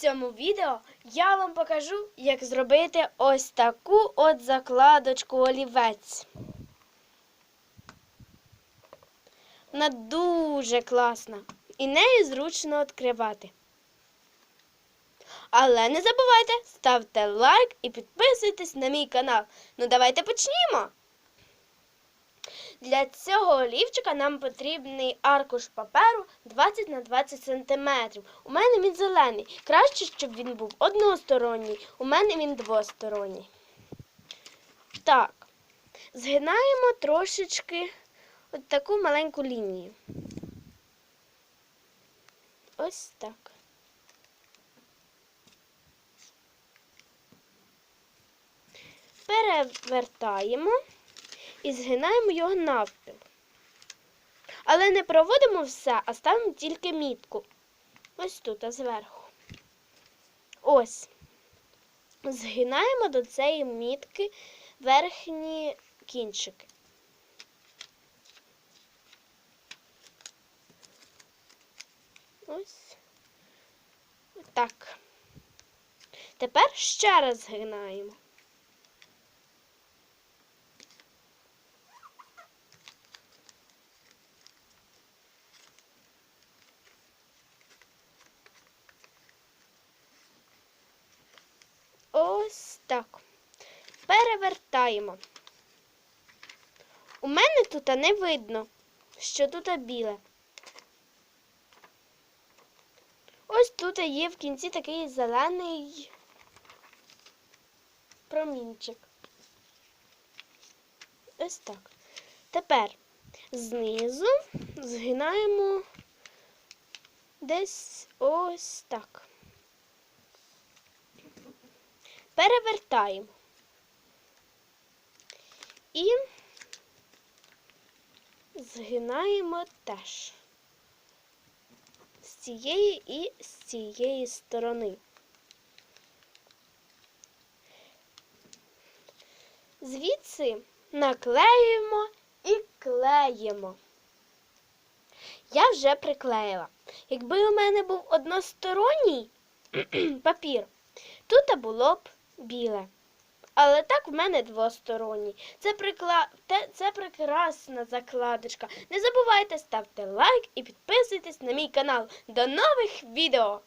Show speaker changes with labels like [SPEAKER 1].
[SPEAKER 1] цьому відео я вам покажу, як зробити ось таку от закладочку олівець. Вона дуже класна і нею зручно відкривати. Але не забувайте, ставте лайк і підписуйтесь на мій канал. Ну давайте почнімо. Для цього олівчика нам потрібний аркуш паперу 20 на 20 см. У мене він зелений. Краще, щоб він був односторонній. У мене він двосторонній. Так, згинаємо трошечки от таку маленьку лінію. Ось так. Перевертаємо і згинаємо його навпіл. Але не проводимо все, а ставимо тільки мітку. Ось тут, а зверху. Ось. Згинаємо до цієї мітки верхні кінчики. Ось. Так. Тепер ще раз згинаємо. Ось так. Перевертаємо. У мене тут не видно, що тут біле. Ось тут є в кінці такий зелений промінчик. Ось так. Тепер знизу згинаємо десь ось так. Перевертаємо. І згинаємо теж з цієї і з цієї сторони. Звідси наклеюємо і клеїмо. Я вже приклеїла. Якби у мене був односторонній папір, тут було б біле. Але так в мене двосторонній. Це, прикла... це прекрасна закладочка. Не забувайте ставте лайк і підписуйтесь на мій канал. До нових відео!